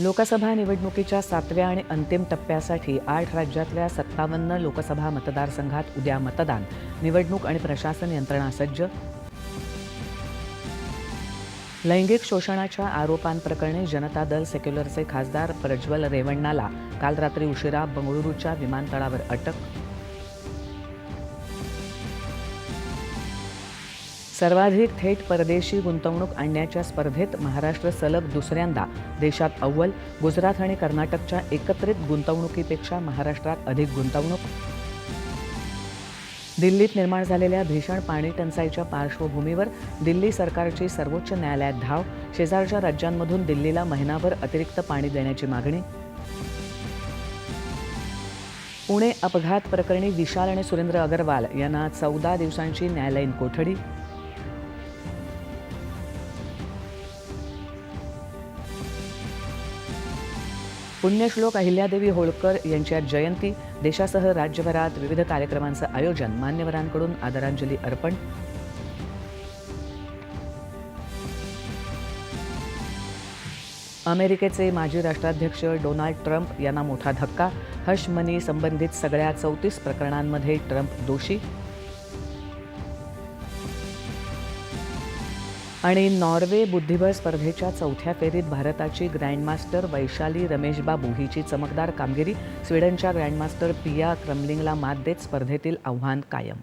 लोकसभा निवडणुकीच्या सातव्या आणि अंतिम टप्प्यासाठी आठ राज्यातल्या सत्तावन्न लोकसभा मतदारसंघात उद्या मतदान. निवडणूक आणि प्रशासन यंत्रणा सज्ज. लैंगिक शोषणाच्या आरोपांप्रकरणी जनता दल सेक्युलरचे खासदार प्रज्वल रेवण्णाला काल रात्री उशिरा बंगळुरूच्या विमानतळावर अटक. सर्वाधिक थेट परदेशी गुंतवणूक आणण्याच्या स्पर्धेत महाराष्ट्र सलग दुसऱ्यांदा देशात अव्वल गुजरात आणि कर्नाटकच्या एकत्रित गुंतवणुकीपेक्षा महाराष्ट्रात अधिक गुंतवणूक. दिल्लीत निर्माण झालेल्या भीषण पाणी टंचाईच्या पार्श्वभूमीवर दिल्ली सरकारची सर्वोच्च न्यायालयात धाव शेजारच्या राज्यांमधून दिल्लीला महिनाभर अतिरिक्त पाणी देण्याची मागणी. पुणे अपघात प्रकरणी विशाल आणि सुरेंद्र अगरवाल यांना चौदा दिवसांची न्यायालयीन कोठडी. पुण्यश्लोक अहिल्यादेवी होळकर यांच्या जयंती देशासह राज्यभरात विविध कार्यक्रमांचं आयोजन मान्यवरांकडून आदरांजली अर्पण. अमेरिकेचे माजी राष्ट्राध्यक्ष डोनाल्ड ट्रम्प यांना मोठा धक्का हश मनी संबंधित सगळ्या चौतीस प्रकरणांमध्ये ट्रम्प दोषी. आणि नॉर्वे बुद्धिबळ स्पर्धेच्या चौथ्या फेरीत भारताची ग्रँडमास्टर वैशाली रमेश बाबू हिची चमकदार कामगिरी स्वीडनच्या ग्रँडमास्टर पिया क्रमलिंगला मात देत स्पर्धेतील आव्हान कायम.